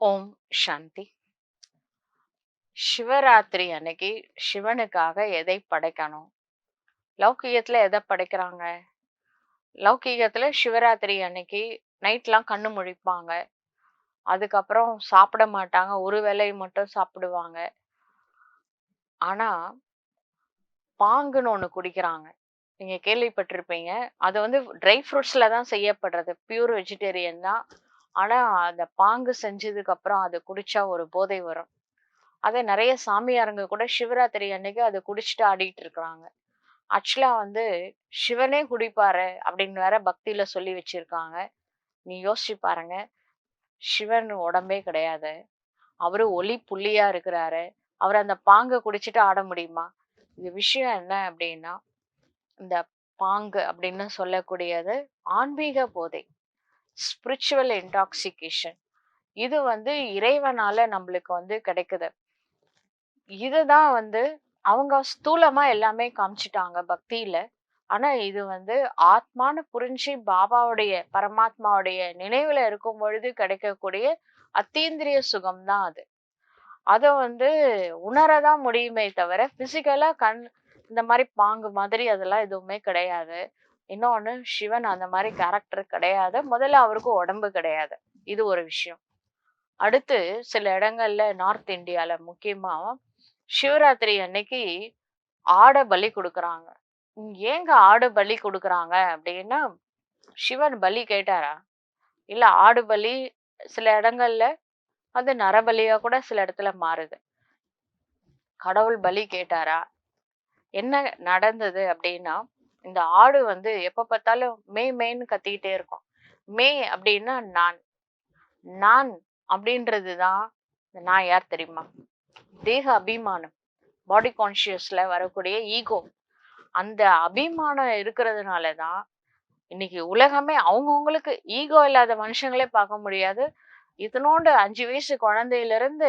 ஓம் சாந்தி. சிவராத்திரி அன்னைக்கு சிவனுக்காக எதை படைக்கணும்? லௌகீகத்துல எதை படைக்கிறாங்க? லௌகீகத்துல சிவராத்திரி அன்னைக்கு நைட்லாம் கண்ணு முழிப்பாங்க. அதுக்கப்புறம் சாப்பிட மாட்டாங்க. ஒரு வேளை மட்டும் சாப்பிடுவாங்க. ஆனா பாங்குன்னு ஒன்று குடிக்கிறாங்க. நீங்கள் கேள்விப்பட்டிருப்பீங்க. அது வந்து ட்ரை ஃப்ரூட்ஸில் தான் செய்யப்படுறது. பியூர் வெஜிடேரியன் தான். ஆனா அந்த பாங்கு செஞ்சதுக்கு அப்புறம் அது குடிச்சா ஒரு போதை வரும். அதை நிறைய சாமியாருங்க கூட சிவராத்திரி அன்னைக்கு அதை குடிச்சிட்டு ஆடிட்டு இருக்கிறாங்க ஆக்சுவலா வந்து சிவனே குடிப்பாரு அப்படின்னு வேற பக்தியில சொல்லி வச்சிருக்காங்க. நீ யோசிச்சு பாருங்க. சிவன் உடம்பே கிடையாது. அவரு ஒளி புள்ளியா இருக்கிறாரு. அவர் அந்த பாங்கை குடிச்சிட்டு ஆட முடியுமா? இது விஷயம் என்ன அப்படின்னா இந்த பாங்கு அப்படின்னு சொல்லக்கூடியது ஆன்மீக போதை. ஸ்பிரிச்சுவல் இன்டாக்சிகேஷன் இது வந்து இறைவனால நம்மளுக்கு வந்து கிடைக்குது. இதுதான் வந்து அவங்க ஸ்தூலமா எல்லாமே காமிச்சிட்டாங்க பக்தியில. ஆனா இது வந்து ஆத்மான்னு புரிஞ்சு பாபாவுடைய பரமாத்மாவுடைய நினைவுல இருக்கும் பொழுது கிடைக்கக்கூடிய அத்தீந்திரிய சுகம் தான் அது. அதை வந்து உணரதான் முடியுமே தவிர பிசிக்கலா கண் இந்த மாதிரி பாங்கு மாதிரி அதெல்லாம் எதுவுமே கிடையாது. இன்னொன்னு சிவன் அந்த மாதிரி கேரக்டர் கிடையாது. முதல்ல அவருக்கு உடம்பு கிடையாது. இது ஒரு விஷயம். அடுத்து சில இடங்கள்ல நார்த் இந்தியால முக்கியமா சிவராத்திரி அன்னைக்கு ஆடை பலி கொடுக்குறாங்க. ஏங்க ஆடு பலி கொடுக்குறாங்க அப்படின்னா சிவன் பலி கேட்டாரா? இல்ல ஆடு பலி சில இடங்கள்ல அது நரபலியா கூட சில இடத்துல மாறுது. கடவுள் பலி கேட்டாரா? என்ன நடந்தது அப்படின்னா இந்த ஆடு வந்து எப்ப பார்த்தாலும் மே மேன்னு கத்திக்கிட்டே இருக்கும். மே அப்படின்னா நான். நான் அப்படின்றது தான் நான் யார் தெரியுமா? தேக அபிமானம். பாடி கான்சியஸ்ல வரக்கூடிய ஈகோ அந்த அபிமானம் இருக்கிறதுனால தான் இன்னைக்கு உலகமே அவங்கவுங்களுக்கு ஈகோ இல்லாத மனுஷங்களே பார்க்க முடியாது. இதனோண்டு அஞ்சு வயசு குழந்தையிலிருந்து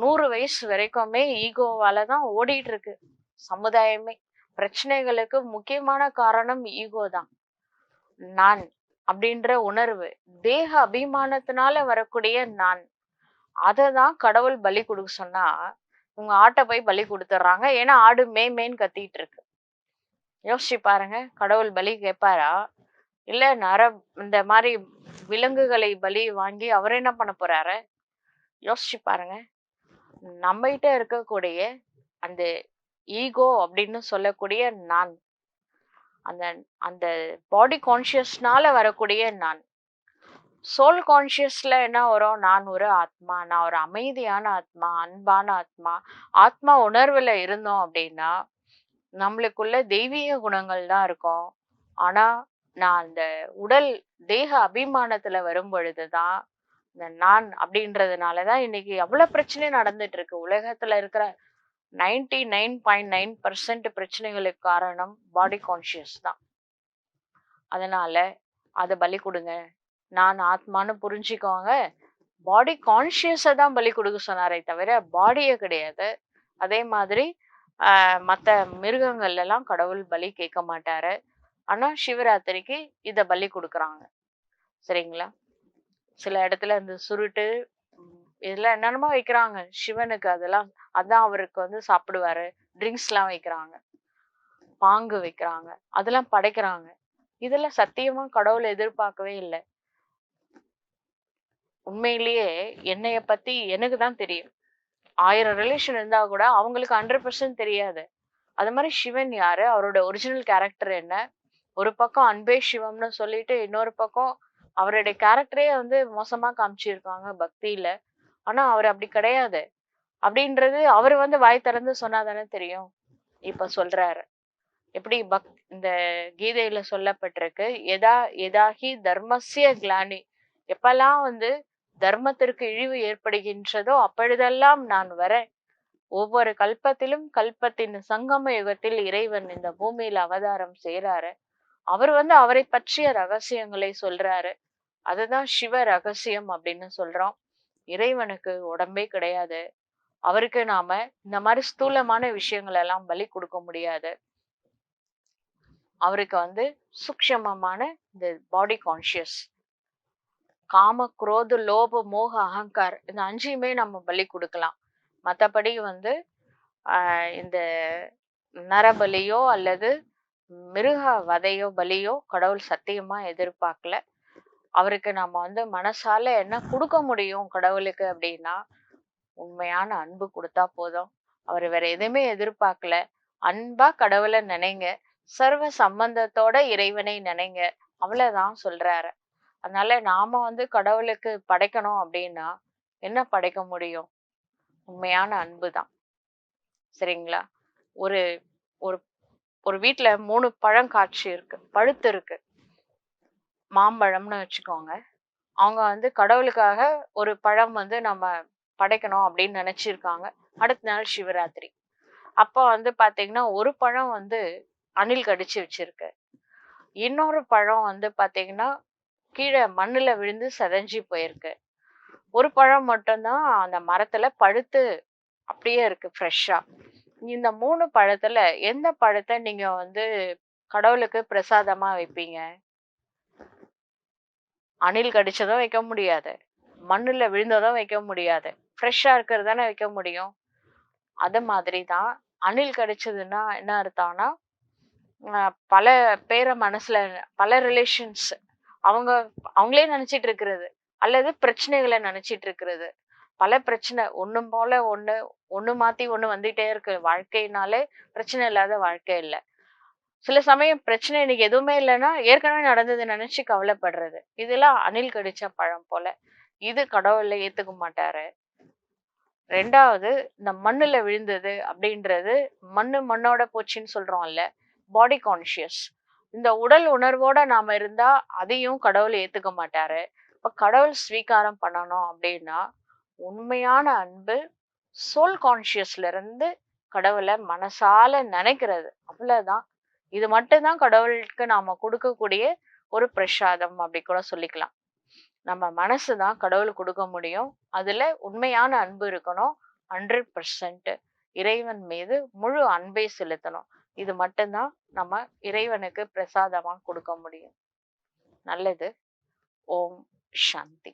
நூறு வயசு வரைக்குமே ஈகோவால தான் ஓடிட்டு இருக்கு. சமுதாயமே. பிரச்சனைகளுக்கு முக்கியமான காரணம் ஈகோ தான். நான் அப்படின்ற உணர்வு தேக அபிமானத்தினால வரக்கூடிய நான் அதை தான் கடவுள் பலி கொடுக்க சொன்னா உங்க ஆட்டை போய் பலி கொடுத்துட்றாங்க ஏன்னா ஆடு மே மேன்னு கத்திட்டு இருக்கு யோசிச்சு பாருங்க கடவுள் பலி கேட்பாரா இல்ல நர இந்த மாதிரி விலங்குகளை பலி வாங்கி அவர் என்ன பண்ண போறாரு? யோசிச்சு பாருங்க. நம்மகிட்ட இருக்கக்கூடிய அந்த ஈகோ அப்படின்னு சொல்லக்கூடிய நான். அந்த அந்த பாடி கான்சியஸ்னால வரக்கூடிய நான். சோல் கான்சியஸ்ல என்ன வரும்? நான் ஒரு ஆத்மா நான் ஒரு அமைதியான ஆத்மா அன்பான ஆத்மா ஆத்மா உணர்வுல இருந்தோம் அப்படின்னா நம்மளுக்குள்ள தெய்வீக குணங்கள் தான் இருக்கும். ஆனா நான் அந்த உடல் தேக அபிமானத்துல வரும் பொழுதுதான் இந்த நான் அப்படின்றதுனாலதான் இன்னைக்கு எவ்வளவு பிரச்சனை நடந்துட்டு இருக்கு. உலகத்துல இருக்கிற ninety nine point nine percent பிரச்சனைகளுக்கு காரணம் பாடி கான்ஷியஸ் தான். அதனால அதை பலி கொடுங்க. நான் ஆத்மான்னு புரிஞ்சுக்கோங்க. பாடி கான்ஷியஸை தான் பலி கொடுக்க சொன்னாரே தவிர பாடியே கிடையாது. அதே மாதிரி மற்ற மிருகங்கள்லாம் கடவுள் பலி கேட்க மாட்டாரு. ஆனால் சிவராத்திரிக்கு இதை பலி கொடுக்குறாங்க. சரிங்களா? சில இடத்துல இந்த சுருட்டு இதெல்லாம் என்னென்னமோ வைக்கிறாங்க சிவனுக்கு அதெல்லாம். அதான் அவருக்கு வந்து சாப்பிடுவாரு. ட்ரிங்க்ஸ் எல்லாம் வைக்கிறாங்க. பாங்கு வைக்கிறாங்க. அதெல்லாம் படைக்கிறாங்க. இதெல்லாம் சத்தியமா கடவுளை எதிர்பார்க்கவே இல்லை. உண்மையிலேயே என்னைய பத்தி எனக்கு தான் தெரியும். ஆயிரம் ரிலேஷன் இருந்தா கூட அவங்களுக்கு ஹண்ட்ரட் பர்சன்ட் தெரியாது. அது மாதிரி சிவன் யாரு? அவரோட ஒரிஜினல் கேரக்டர் என்ன? ஒரு பக்கம் அன்பே சிவம்னு சொல்லிட்டு இன்னொரு பக்கம் அவருடைய கேரக்டரே வந்து மோசமா காமிச்சிருக்காங்க பக்தியில. ஆனா அவர் அப்படி கிடையாது. அப்படின்றது அவர் வந்து வாய் திறந்து சொன்னாதானே தெரியும். இப்ப சொல்றாரு. எப்படி பக் இந்த கீதையில சொல்லப்பட்டிருக்கு எதா எதாகி தர்மசிய கிளானி எப்பெல்லாம் வந்து தர்மத்திற்கு இழிவு ஏற்படுகின்றதோ அப்பொழுதெல்லாம் நான் வரேன். ஒவ்வொரு கல்பத்திலும் கல்பத்தின் சங்கம யுகத்தில் இறைவன் இந்த பூமியில அவதாரம் செய்யறாரு அவர் வந்து அவரை பற்றிய ரகசியங்களை சொல்றாரு. அதுதான் சிவ ரகசியம் அப்படின்னு சொல்றோம். இறைவனுக்கு உடம்பே கிடையாது. அவருக்கு நாம இந்த மாதிரி ஸ்தூலமான விஷயங்கள் எல்லாம் பலி கொடுக்க முடியாது. அவருக்கு வந்து சூக்ஷமமான இந்த பாடி கான்சியஸ் காம குரோத லோப மோக அகங்கார் இந்த அஞ்சையுமே நம்ம பலி கொடுக்கலாம். மற்றபடி வந்து இந்த நரபலியோ அல்லது மிருக வதையோ பலியோ கடவுள் சத்தியமா எதிர்பார்க்கல. அவருக்கு நம்ம வந்து மனசால என்ன கொடுக்க முடியும் கடவுளுக்கு அப்படின்னா உண்மையான அன்பு கொடுத்தா போதும். அவர் வேற எதுவுமே எதிர்பார்க்கல. அன்பா கடவுளை நினைங்க. சர்வ சம்பந்தத்தோட இறைவனை நினைங்க. அவ்வளவுதான் சொல்றாரு. அதனால நாம வந்து கடவுளுக்கு படைக்கணும் அப்படின்னா என்ன படைக்க முடியும்? உண்மையான அன்பு தான் சரிங்களா? ஒரு ஒரு ஒரு வீட்டில் மூணு பழம் காட்சி இருக்கு. பழுத்து இருக்கு. மாம்பழம்னு வச்சுக்கோங்க. அவங்க வந்து கடவுளுக்காக ஒரு பழம் வந்து நம்ம படைக்கணும் அப்படின்னு நினைச்சிருக்காங்க. அடுத்த நாள் சிவராத்திரி. அப்போ வந்து பார்த்தீங்கன்னா ஒரு பழம் வந்து அணில் கடிச்சு வச்சிருக்கு. இன்னொரு பழம் வந்து பார்த்தீங்கன்னா கீழே மண்ணில் விழுந்து செதஞ்சி போயிருக்கு. ஒரு பழம் மட்டும்தான் அந்த மரத்தில் பழுத்து அப்படியே இருக்கு ஃப்ரெஷ்ஷாக இந்த மூணு பழத்தில் எந்த பழத்தை நீங்கள் வந்து கடவுளுக்கு பிரசாதமாக வைப்பீங்க? அணில் கடிச்சதும் வைக்க முடியாது. மண்ணில் விழுந்ததும் வைக்க முடியாது. ஃப்ரெஷ்ஷாக இருக்கிறது தானே வைக்க முடியும். அது மாதிரி தான் அணில் கடிச்சதுன்னா என்ன அர்த்தம்னா பல பேரை மனசில் பல ரிலேஷன்ஸ் அவங்க அவங்களே நினச்சிட்டு இருக்கிறது. அல்லது பிரச்சனைகளை நினச்சிட்டு இருக்கிறது. பல பிரச்சனை ஒன்றும் போல ஒன்று ஒன்று மாற்றி ஒன்று வந்துகிட்டே இருக்கு. வாழ்க்கைனாலே பிரச்சனை இல்லாத வாழ்க்கை இல்லை. சில சமயம் பிரச்சனை இன்னைக்கு எதுவுமே இல்லைன்னா ஏற்கனவே நடந்தது நினைச்சு கவலைப்படுறது. இதெல்லாம் அணில் கடிச்ச பழம் போல. இது கடவுள்ல ஏத்துக்க மாட்டாரு. ரெண்டாவது இந்த மண்ணுல விழுந்தது அப்படின்றது மண்ணு மண்ணோட போச்சுன்னு சொல்றோம்ல பாடி கான்ஷியஸ் இந்த உடல் உணர்வோட நாம இருந்தா அதையும் கடவுள் ஏத்துக்க மாட்டாரு. இப்ப கடவுள் ஸ்வீகாரம் பண்ணணும் அப்படின்னா உண்மையான அன்பு சோல் கான்ஷியஸ்ல இருந்து கடவுளை மனசால நினைக்கிறது. அவ்வளவுதான். இது மட்டும்தான் கடவுளுக்கு நாம கொடுக்கக்கூடிய ஒரு பிரசாதம் அப்படி கூட சொல்லிக்கலாம். நம்ம மனசு தான் கடவுளுக்கு கொடுக்க முடியும். அதுல உண்மையான அன்பு இருக்கணும். ஹண்ட்ரட் பர்சன்ட் இறைவன் மீது முழு அன்பை செலுத்தணும். இது மட்டும்தான் நம்ம இறைவனுக்கு பிரசாதமாக கொடுக்க முடியும். நல்லது. ஓம் சாந்தி.